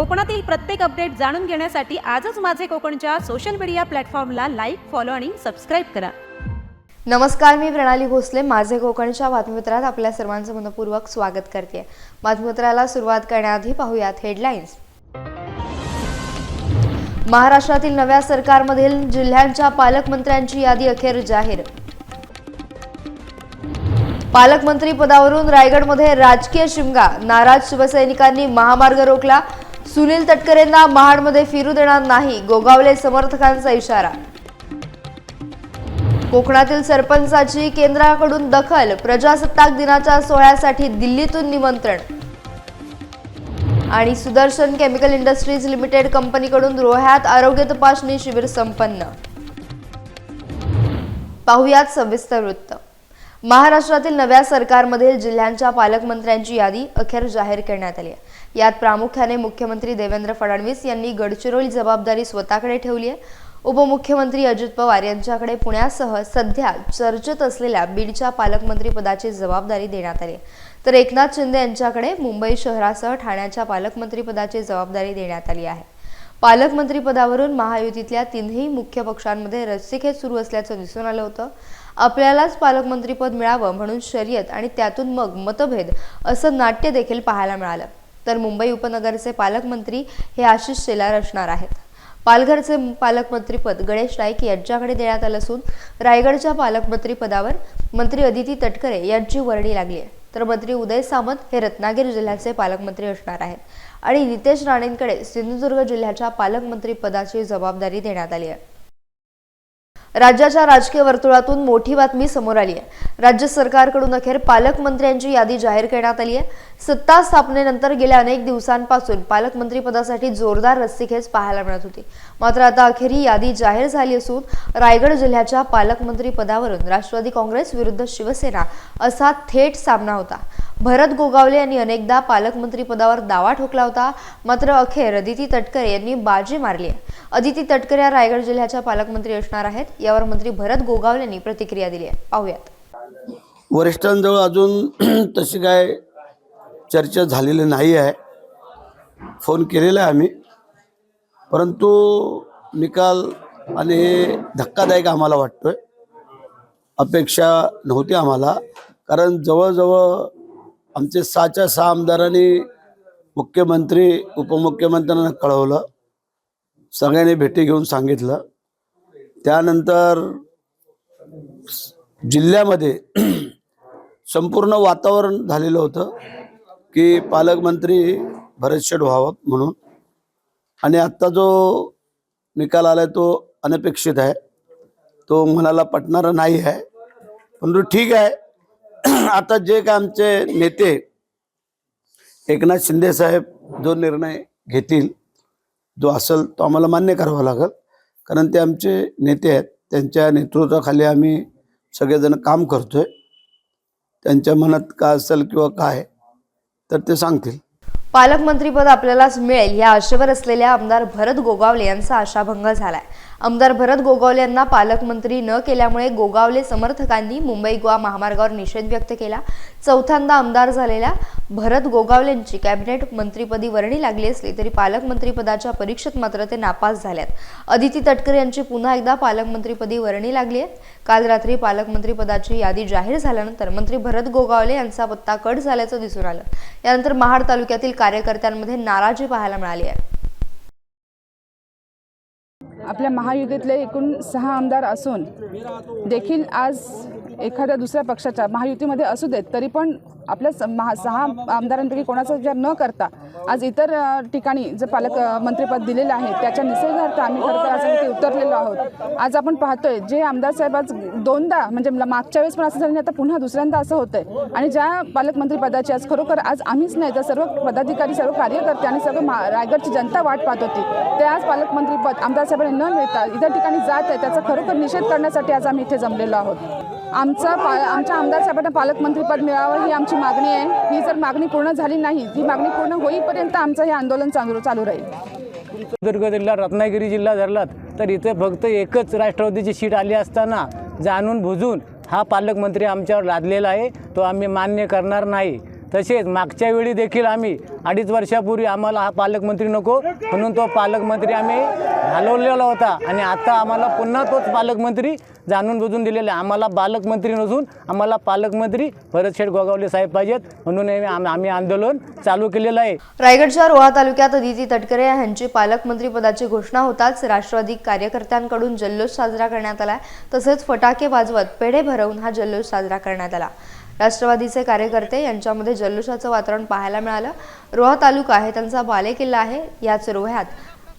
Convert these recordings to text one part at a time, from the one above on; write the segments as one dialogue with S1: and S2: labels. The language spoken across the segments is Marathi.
S1: कोकणातील प्रत्येक अपडेट जाणून घेण्यासाठी आजच माझे कोकणच्या सोशल मीडिया प्लॅटफॉर्मला लाईक फॉलो आणि सबस्क्राईब करा.
S2: नमस्कार मी प्रणाली भोसले. माझे कोकणच्या बातमीपत्रात आपल्या सर्वांचं मनपूर्वक स्वागत करते. बातमीपत्राला सुरुवात करण्याआधी पाहूयात हेडलाईन्स महाराष्ट्रातील नव्या सरकारमधील जिल्ह्यांच्या पालकमंत्र्यांची यादी अखेर जाहीर. पालकमंत्री पदावरून रायगडमध्ये राजकीय शिमगा नाराज शिवसैनिकांनी महामार्ग रोखला. सुनील तटकरेंना महाडमध्ये फिरू देणार नाही गोगावले समर्थकांचा इशारा. कोकणातील सरपंचाची केंद्राकडून दखल प्रजासत्ताक दिनाच्या सोहळ्यासाठी दिल्लीतून निमंत्रण. आणि सुदर्शन केमिकल इंडस्ट्रीज लिमिटेड कंपनीकडून रोह्यात आरोग्य तपासणी शिबिर संपन्न. पाहुयात सविस्तर वृत्त. महाराष्ट्रातील नव्या सरकारमधील जिल्ह्यांच्या पालकमंत्र्यांची यादी अखेर जाहीर करण्यात आली आहे. यात प्रामुख्याने मुख्यमंत्री देवेंद्र फडणवीस यांनी गडचिरोली जबाबदारी स्वतःकडे ठेवली आहे. उपमुख्यमंत्री अजित पवार यांच्याकडे पुण्यासह सध्या चर्चेत असलेल्या बीडच्या पालकमंत्रीपदाची जबाबदारी देण्यात आली आहे. तर एकनाथ शिंदे यांच्याकडे मुंबई शहरासह ठाण्याच्या पालकमंत्रीपदाची जबाबदारी देण्यात आली आहे. पालकमंत्री पदावरून महायुतीतल्या तिन्ही मुख्य पक्षांमध्ये रस्सीखेच सुरू असल्याचं दिसून आलं होतं. आपल्यालाच पालकमंत्रीपद मिळावं म्हणून शर्यत आणि त्यातून मग मतभेद असं नाट्य देखील पाहायला मिळालं. तर मुंबई उपनगरचे पालकमंत्री हे आशिष शेलार असणार आहेत. पालघरचे पालकमंत्रीपद गणेश नाईक यांच्याकडे देण्यात आलं असून रायगडच्या पालकमंत्रीपदावर मंत्री अदिती तटकरे यांची वर्णी लागली आहे. तर मंत्री उदय सामंत हे रत्नागिरी जिल्ह्याचे पालकमंत्री असणार आहेत. आणि नितेश राणेंकडे सिंधुदुर्ग जिल्ह्याच्या पालकमंत्री पदाची जबाबदारी देण्यात आली आहे. राज्याच्या राजकीय वर्तुळातून मोठी बातमी समोर आली आहे. राज्य सरकारकडून अखेर पालकमंत्र्यांची यादी जाहीर करण्यात आली आहे. सत्ता स्थापनेनंतर गेल्या अनेक दिवसांपासून पालकमंत्री पदासाठी जोरदार रस्सीखेच पाहायला मिळत होती. मात्र आता अखेर ही यादी जाहीर झाली असून रायगड जिल्ह्याच्या पालकमंत्री पदावरून राष्ट्रवादी काँग्रेस विरुद्ध शिवसेना असा थेट सामना होता. भरत गोगावले यांनी अनेकदा पालकमंत्री पदावर दावा ठोकला होता. मात्र अखेर अदिती तटकरे यांनी बाजी मारली आहे. अदिती तटकरे या रायगड जिल्ह्याच्या पालकमंत्री असणार आहेत. यावर मंत्री भरत गोगावले यांनी प्रतिक्रिया दिली आहे. पाहूयात.
S3: वरिष्ठांजवळ अजून तशी काय चर्चा झालेली नाही आहे. फोन केलेला आहे आम्ही. परंतु निकाल आणि हे धक्कादायक आम्हाला वाटतोय. अपेक्षा नव्हती आम्हाला. कारण जवळजवळ आमचे सहाच्या सहा आमदारांनी मुख्यमंत्री उपमुख्यमंत्र्यांना कळवलं. सगळ्यांनी भेटी घेऊन सांगितलं. त्यानंतर जिल्ह्यामध्ये संपूर्ण वातावरण झालेलं होतं. की पालकमंत्री भरतशेठ व्हावं म्हणून. आणि आत्ता जो निकाल आलाय तो अनपेक्षित आहे. तो मनाला पटणारा नाही आहे. परंतु ठीक आहे. आता जे काय आमचे नेते एकनाथ शिंदे साहेब जो निर्णय घेतील जो असेल तो आम्हाला मान्य करावा लागेल. कारण ते आमचे नेते आहेत. त्यांच्या नेतृत्वाखाली आम्ही सगळेजण काम करतोय. त्यांच्या मनात काय असेल किंवा काय तर ते सांगतील.
S2: पालकमंत्रीपद आपल्यालाच मिळेल या आशेवर असलेल्या आमदार भरत गोगावले यांचा आशाभंग झालाय. आमदार भरत गोगावले यांना पालकमंत्री न केल्यामुळे गोगावले समर्थकांनी मुंबई गोवा महामार्गावर निषेध व्यक्त केला. चौथ्यांदा आमदार झालेल्या भरत गोगावलेंची कॅबिनेट मंत्रीपदी वर्णी लागली असली तरी पालकमंत्रीपदाच्या परीक्षेत मात्र ते नापास झाल्यात. अदिती तटकरे यांची पुन्हा एकदा पालकमंत्रीपदी वर्णी लागली आहे काल रात्री पालकमंत्रीपदाची यादी जाहीर झाल्यानंतर मंत्री भरत गोगावले यांचा पत्ता कट झाल्याचं दिसून आलं. यानंतर महाड तालुक्यातील कार्यकर्त्यांमध्ये नाराजी पाहायला मिळाली आहे.
S4: आपल्या महायुतीतले एकूण सहा आमदार असून देखील आज एखाद्या दुसऱ्या पक्षाच्या महायुतीमध्ये असू देत तरी पण आपल्या स- महा सहा आमदारांपैकी कोणाचा विचार न करता आज इतर ठिकाणी जे पालक मंत्रीपद मंत्रिपद दिलेलं आहे त्याच्या निषेधार्थ आम्ही खरं तर असं इथे उतरलेलो आहोत. आज आपण पाहतोय जे आमदार साहेब आज दोनदा म्हणजे मला मागच्या वेळेस पण असं झालं नाही आता पुन्हा दुसऱ्यांदा असं होतंय. आणि ज्या पालकमंत्री पदाची आज खरोखर आज आम्हीच नाही तर सर्व पदाधिकारी सर्व कार्यकर्ते आणि सर्व मा- रायगडची जनता वाट पाहत होती ते आज पालकमंत्रीपद आमदार साहेबांनी न मिळता इतर ठिकाणी जात आहे त्याचा खरोखर निषेध करण्यासाठी आज आम्ही इथे जमलेलो आहोत. आमचा पा आमच्या आमदार साहेबांना पालकमंत्रीपद मिळावं ही आमची मागणी आहे. ही जर मागणी पूर्ण झाली नाही ही मागणी पूर्ण होईपर्यंत आमचं हे आंदोलन चालू चालू राहील.
S5: सिंधुदुर्ग जिल्हा रत्नागिरी जिल्हा धरलात तर इथे फक्त एकच राष्ट्रवादीची सीट आली असताना जाणून बुजून हा पालकमंत्री आमच्यावर लादलेला आहे तो आम्ही मान्य करणार नाही. तसेच मागच्या वेळी देखील आम्ही अडीच वर्षापूर्वी आम्हाला हा पालकमंत्री नको म्हणून तो पालकमंत्री आम्ही घालवलेला होता. आणि आता आम्हाला पुन्हा तोच पालकमंत्री जाणून बुजून दिलेला आहे. आम्हाला पालकमंत्री नसून आम्हाला पालकमंत्री भरतशेठ गोगावले साहेब पाहिजेत म्हणून आम्ही आंदोलन चालू केलेलं आहे.
S2: रायगडच्या रोहा तालुक्यात अदिती तटकरे यांची पालकमंत्री पदाची घोषणा होताच राष्ट्रवादी कार्यकर्त्यांकडून जल्लोष साजरा करण्यात आला तसेच फटाके वाजवत पेढे भरवून हा जल्लोष साजरा करण्यात आला. राष्ट्रवादीचे कार्यकर्ते यांच्यामध्ये जल्लोषाचं वातावरण पाहायला मिळालं. रोहा तालुका आहे त्यांचा बालेकिल्ला आहे याच रोह्यात.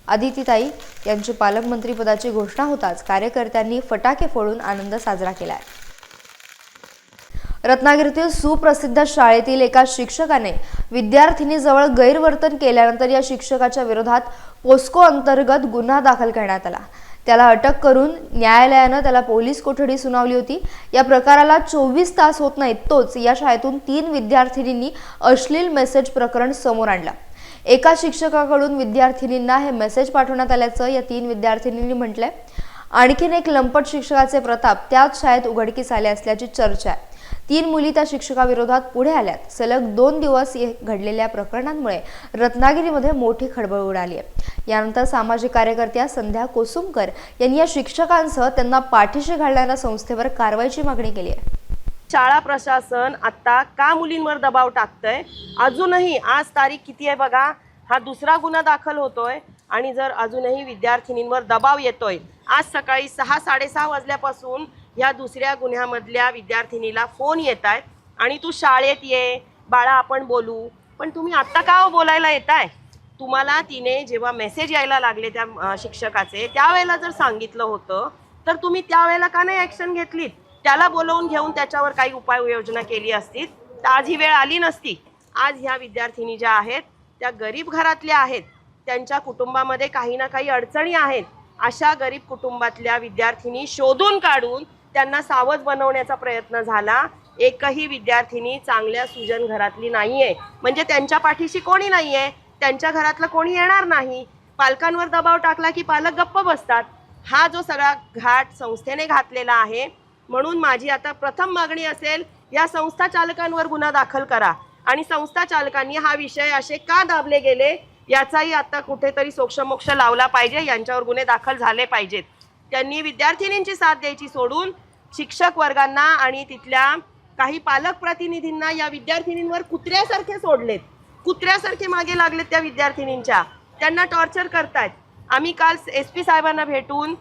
S2: अदितीताई यांची पालकमंत्री पदाची घोषणा होताच कार्यकर्त्यांनी फटाके फोडून आनंद साजरा केलाय. रत्नागिरीतील सुप्रसिद्ध शाळेतील एका शिक्षकाने विद्यार्थिनीजवळ गैरवर्तन केल्यानंतर या शिक्षकाच्या विरोधात पोस्को अंतर्गत गुन्हा दाखल करण्यात आला. त्याला अटक करून न्यायालयानं त्याला पोलीस कोठडी सुनावली होती. या प्रकाराला चोवीस तास होत नाहीत तोच या शाळेतून तीन विद्यार्थिनींनी अश्लील मेसेज प्रकरण समोर आणलं. एका शिक्षकाकडून विद्यार्थिनींना हे मेसेज पाठवण्यात आल्याचं या तीन विद्यार्थिनींनी म्हटलंय. आणखीन एक लंपट शिक्षकाचे प्रताप त्याच शाळेत उघडकीस आले असल्याची चर्चा आहे. तीन मुली त्या शिक्षकाविरोधात पुढे आल्यात. सलग दोन दिवस घडलेल्या प्रकरणांमुळे रत्नागिरीमध्ये मोठी खळबळ उडाली आहे. यानंतर सामाजिक कार्यकर्त्या संध्या कोसुमकर यांनी या शिक्षकांसह त्यांना पाठीशी घालणाऱ्या संस्थेवर कारवाईची मागणी केली आहे.
S6: शाळा प्रशासन आता का मुलींवर दबाव टाकतंय? अजूनही आज तारीख किती आहे बघा? हा दुसरा गुन्हा दाखल होतोय आणि जर अजूनही विद्यार्थिनींवर दबाव येतोय आज सकाळी सहा साडेसहा वाजल्यापासून या दुसऱ्या गुन्ह्यामधल्या विद्यार्थिनीला फोन येत आहेत आणि तू शाळेत ये बाळा आपण बोलू. पण तुम्ही आत्ता का हो बोलायला येत आहे? तुम्हाला तिने जेव्हा मेसेज यायला लागले त्या शिक्षकाचे त्यावेळेला जर सांगितलं होतं तर तुम्ही त्यावेळेला का नाही ॲक्शन घेतलीत? त्याला बोलवून घेऊन त्याच्यावर काही उपाययोजना केली असती. तर आज ही वेळ आली नसती. आज ह्या विद्यार्थिनी ज्या आहेत त्या गरीब घरातल्या आहेत. त्यांच्या कुटुंबामध्ये काही ना काही अडचणी आहेत. अशा गरीब कुटुंबातल्या विद्यार्थिनी शोधून काढून त्यांना सावध बनवण्याचा प्रयत्न झाला. एकही विद्यार्थिनी चांगल्या सुजन घरातली नाही आहे म्हणजे त्यांच्या पाठीशी कोणी नाही आहे त्यांच्या घरातलं कोणी येणार नाही? पालकांवर दबाव टाकला की पालक गप्प बसतात. हा जो सगळा घाट संस्थेने घातलेला आहे म्हणून माझी आता प्रथम मागणी असेल या संस्था चालकांवर गुन्हा दाखल करा. आणि संस्था चालकांनी हा विषय असे का दाबले गेले? याचाही आता कुठेतरी सोक्षमोक्ष लावला पाहिजे. यांच्यावर गुन्हे दाखल झाले पाहिजेत. त्यांनी विद्यार्थिनींची साथ द्यायची सोडून शिक्षक वर्गांना आणि तिथल्या काही पालक प्रतिनिधींना या विद्यार्थिनींवर कुत्र्यासारखे सोडलेत. कुत्र्यासारखे मागे लागलेत त्या विद्यार्थिनींच्या. त्यांना टॉर्चर करतायत. आम्ही काल एस पी साहेबांना भेटून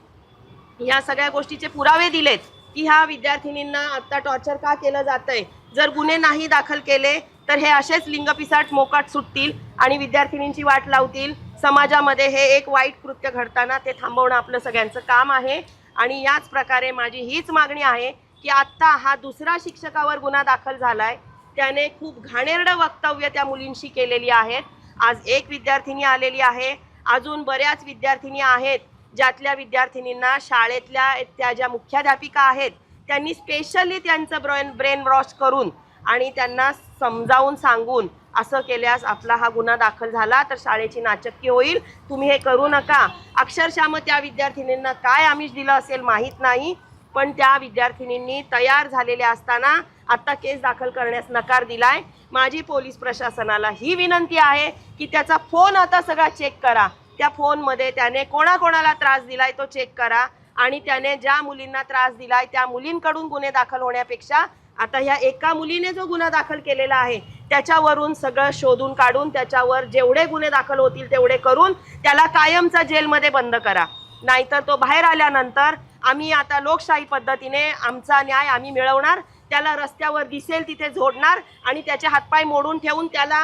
S6: या सगळ्या गोष्टीचे पुरावे दिलेत की ह्या विद्यार्थिनींना आत्ता टॉर्चर का केलं जातंय? जर गुन्हे नाही दाखल केले तर हे असेच लिंगपिसाट मोकाट सुटतील आणि विद्यार्थिनींची वाट लावतील. समाजामध्ये हे एक वाईट कृत्य घडताना ते थांबवणं आपलं सगळ्यांचं काम आहे. आणि याच प्रकारे माझी हीच मागणी आहे की आत्ता हा दुसरा शिक्षकावर गुन्हा दाखल झाला आहे त्याने खूप घाणेरडं वक्तव्य त्या मुलींशी केलेली आहेत आज एक विद्यार्थिनी आलेली आहे. अजून बऱ्याच विद्यार्थिनी आहेत ज्यातल्या विद्यार्थिनींना शाळेतल्या त्या ज्या मुख्याध्यापिका आहेत त्यांनी स्पेशली त्यांचं ब्रेन ब्रेन वॉश करून आणि त्यांना समजावून सांगून असं केल्यास आपला हा गुन्हा दाखल झाला तर शाळेची नाचक्की होईल. तुम्ही हे करू नका. अक्षरशः मग त्या विद्यार्थिनींना काय आमिष दिलं असेल माहीत नाही पण त्या विद्यार्थिनींनी तयार झालेल्या असताना आत्ता केस दाखल करण्यास नकार दिलाय. माझी पोलीस प्रशासनाला ही विनंती आहे की त्याचा फोन आता सगळा चेक करा. त्या फोनमध्ये त्याने कोणाकोणाला त्रास दिलाय तो चेक करा. आणि त्याने ज्या मुलींना त्रास दिलाय त्या मुलींकडून गुन्हे दाखल होण्यापेक्षा आता ह्या एका मुलीने जो गुन्हा दाखल केलेला आहे त्याच्यावरून सगळं शोधून काढून त्याच्यावर जेवढे गुन्हे दाखल होतील तेवढे करून त्याला कायमचा जेलमध्ये बंद करा. नाहीतर तो बाहेर आल्यानंतर आम्ही आता लोकशाही पद्धतीने आमचा न्याय आम्ही मिळवणार त्याला रस्त्यावर दिसेल तिथे झोडणार आणि त्याचे हातपाय मोडून ठेवून त्याला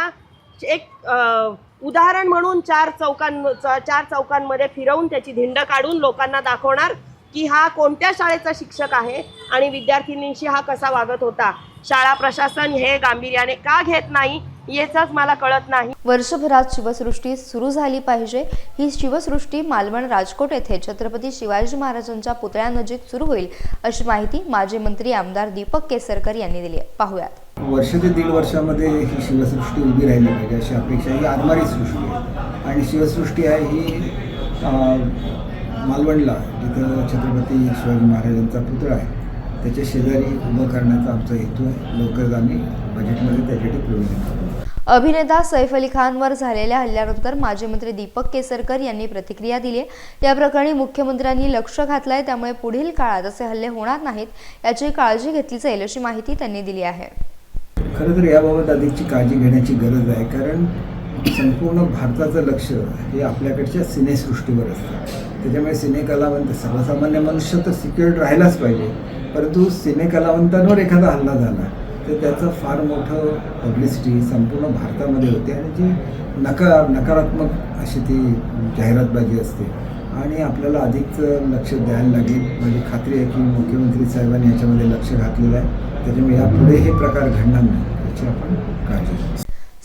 S6: एक उदाहरण म्हणून चार चौकां च- चार चौकांमध्ये फिरवून त्याची धिंड काढून लोकांना दाखवणार की हा कोणत्या शाळेचा शिक्षक आहे आणि विद्यार्थिनींशी हा कसा वागत होता. शाळा प्रशासन हे गांभीर्याने का घेत नाही याचंच मला कळत नाही.
S2: वर्षभरात शिवसृष्टी सुरू झाली पाहिजे. ही शिवसृष्टी मालवण राजकोट येथे छत्रपती शिवाजी महाराजांच्या पुतळ्यानजीक सुरू होईल अशी माहिती माजी मंत्री आमदार दीपक केसरकर यांनी दिली आहे. पाहूयात.
S7: वर्ष ते दीड वर्षामध्ये ही शिवसृष्टी उभी राहिली पाहिजे अशी अपेक्षा ही आदमारी सृष्टी आहे. आणि शिवसृष्टी आहे ही मालवणला जिथं छत्रपती शिवाजी महाराजांचा पुतळा आहे. त्याच्या शेजारी उभं करण्याचा आमचा हेतू आहे. लवकरच आम्ही बजेटमध्ये त्यासाठी करू
S2: अभिनेता सैफ अली खानवर झालेल्या हल्ल्यानंतर माजी मंत्री दीपक केसरकर यांनी प्रतिक्रिया दिली आहे. या प्रकरणी मुख्यमंत्र्यांनी लक्ष घातलंय त्यामुळे पुढील काळात असे हल्ले होणार नाहीत याची काळजी घेतली जाईल अशी माहिती त्यांनी दिली आहे.
S7: खरं तर याबाबत अधिकची काळजी घेण्याची गरज आहे कारण संपूर्ण भारताचं लक्ष हे आपल्याकडच्या सिनेसृष्टीवर असतं. त्याच्यामुळे सिनेकलावंत सर्वसामान्य मनुष्य तर सिक्युअर्ड राहिलाच पाहिजे. परंतु सिनेकलावंतांवर एखादा हल्ला झाला तर त्याचं फार मोठं पब्लिसिटी संपूर्ण भारतामध्ये होते आणि जी नकार नकारात्मक अशी ती जाहिरातबाजी असते. आणि आपल्याला अधिक लक्ष द्यायला लागेल. माझी खात्री आहे की मुख्यमंत्री साहेबांनी याच्यामध्ये लक्ष घातलेलं आहे. त्याच्यामुळे यापुढे हे प्रकार घडणार नाही. याची आपण काळजी घेऊ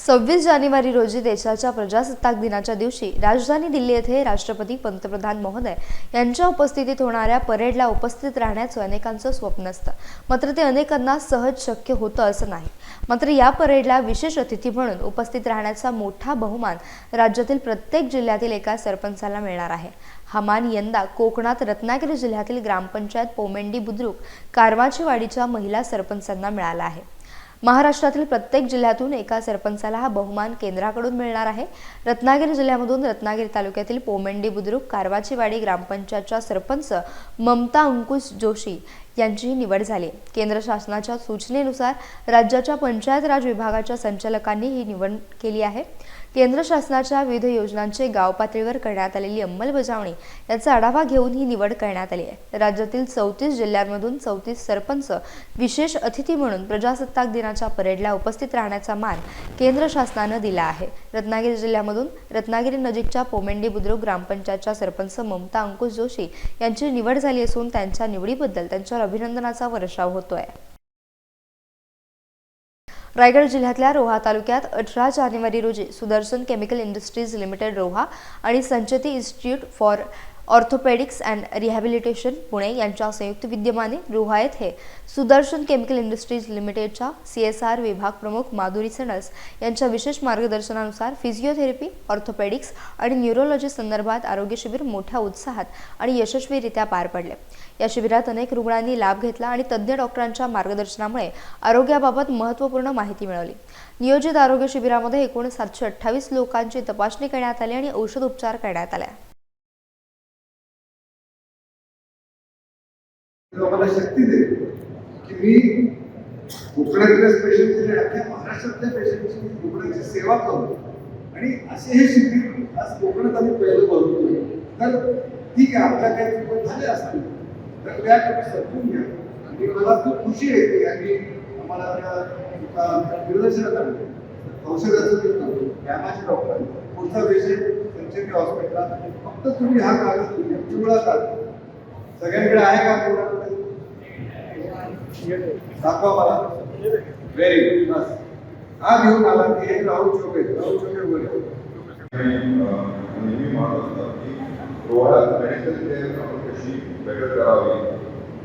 S2: सव्वीस जानेवारी रोजी देशाच्या प्रजासत्ताक दिनाच्या दिवशी राजधानी दिल्ली येथे राष्ट्रपती पंतप्रधान महोदय यांच्या उपस्थितीत होणाऱ्या परेडला उपस्थित राहण्याचं अनेकांचं स्वप्न असतं. मात्र ते अनेकांना सहज शक्य होतं असं नाही. मात्र या परेडला विशेष अतिथी म्हणून उपस्थित राहण्याचा मोठा बहुमान राज्यातील प्रत्येक जिल्ह्यातील एका सरपंचाला मिळणार आहे. हा मान यंदा कोकणात रत्नागिरी जिल्ह्यातील ग्रामपंचायत पोमेंडी बुद्रुक कारवाचीवाडीच्या महिला सरपंचांना मिळाला आहे. महाराष्ट्रातील प्रत्येक जिल्ह्यातून एका सरपंचाला हा बहुमान केंद्राकडून मिळणार आहे. रत्नागिरी जिल्ह्यामधून रत्नागिरी तालुक्यातील पोमेंडी बुद्रुक कारवाचीवाडी ग्रामपंचायतच्या सरपंच ममता अंकुश जोशी यांचीही निवड झाली. केंद्र शासनाच्या सूचनेनुसार राज्याच्या पंचायत राज विभागाच्या संचालकांनी ही निवड केली आहे. केंद्र शासनाच्या विविध योजनांची गाव पातळीवर करण्यात आलेली अंमलबजावणी याचा आढावा घेऊन ही निवड करण्यात आली आहे. राज्यातील चौतीस जिल्ह्यांमधून चौतीस सरपंच विशेष अतिथी म्हणून प्रजासत्ताक दिनाच्या परेडला उपस्थित राहण्याचा मान केंद्र शासनानं दिला आहे. रत्नागिरी जिल्ह्यामधून रत्नागिरी नजीकच्या पोमेंडी बुद्रुक ग्रामपंचायतच्या सरपंच ममता अंकुश जोशी यांची निवड झाली असून त्यांच्या निवडीबद्दल त्यांच्यावर अभिनंदनाचा वर्षाव होतोय. रायगड जिल्ह्यातल्या रोहा तालुक्यात अठरा जानेवारी रोजी Sudarshan chemical industries limited Roha आणि Sancheti institute for orthopaedics and rehabilitation Pune यांच्या संयुक्त विद्यमाने रुहायत हे सुदर्शन केमिकल इंडस्ट्रीज लिमिटेडच्या सी एस आर विभाग प्रमुख माधुरी सणस यांच्या विशेष मार्गदर्शनानुसार फिजिओथेरपी ऑर्थोपेडिक्स आणि न्यूरोलॉजी संदर्भात आरोग्य शिबिर मोठ्या उत्साहात आणि यशस्वीरित्या पार पडले. या शिबिरात अनेक रुग्णांनी लाभ घेतला आणि तज्ज्ञ डॉक्टरांच्या मार्गदर्शनामुळे आरोग्याबाबत महत्त्वपूर्ण माहिती मिळवली. नियोजित आरोग्य शिबिरामध्ये एकूण सातशे अठ्ठावीस लोकांची तपासणी करण्यात आली आणि औषध उपचार करण्यात आल्या.
S8: लोकांना शक्ती दे. की मी कोकणातल्या पेशंटची अख्ख्या महाराष्ट्रातल्या पेशंटची कोकणाची सेवा करतो आणि असे हे शिबिर आज कोकणात आम्ही पहिलं बनवतोय तर ठीक आहे आपल्या काही चुका झाले असतील. तर त्या तुम्ही समजून घ्या. आणि मला खूप खुशी आहे की आम्ही आम्हाला निर्देशनात आणले औषधाचं ते करतो कॅमाचे डॉक्टर पुढचा पेशंट सेंचुरी हॉस्पिटलला. फक्त तुम्ही हा कागद तुम्ही पिवळा कागद सगळ्यांकडे आहे का कोणाकडे गुड बस हा घेऊन आला की हे राहुल चोबे राहुल चोबे बोले
S9: नेहमी म्हणत असतात की डोळ्यात मेडिकल केअर आपण कशी बेटर करावी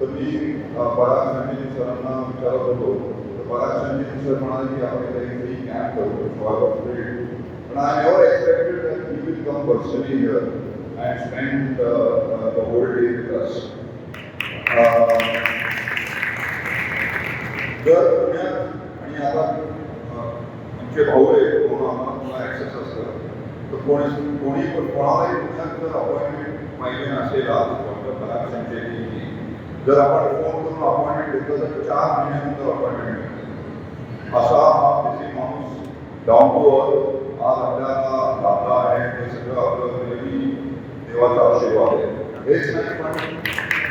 S9: तर मी पराग संजय सरांना विचारत होतो तर पराग संजय सर म्हणाले की आपण काहीतरी कॅम्प करू पण I never expected that you will come personally here and spend the whole day with us दर पुण्यात आणि आता आमचे भाऊ आहे कोण आम्हाला ॲक्सेस असतं. तर कोणी कोणी पण कोणालाही पुण्यात जर अपॉइंटमेंट पाहिजे नसेल आज डॉक्टर जर आपण फोन करून अपॉइंटमेंट घेतलं तर चार महिन्यानंतर अपॉइंटमेंट असा हा बेसिक माणूस डाऊन टू अर्थ आज आपल्याला लाभला आहे हे सगळं आपलं नेहमी देवाचा आशीर्वाद आहे. हेच नाही पण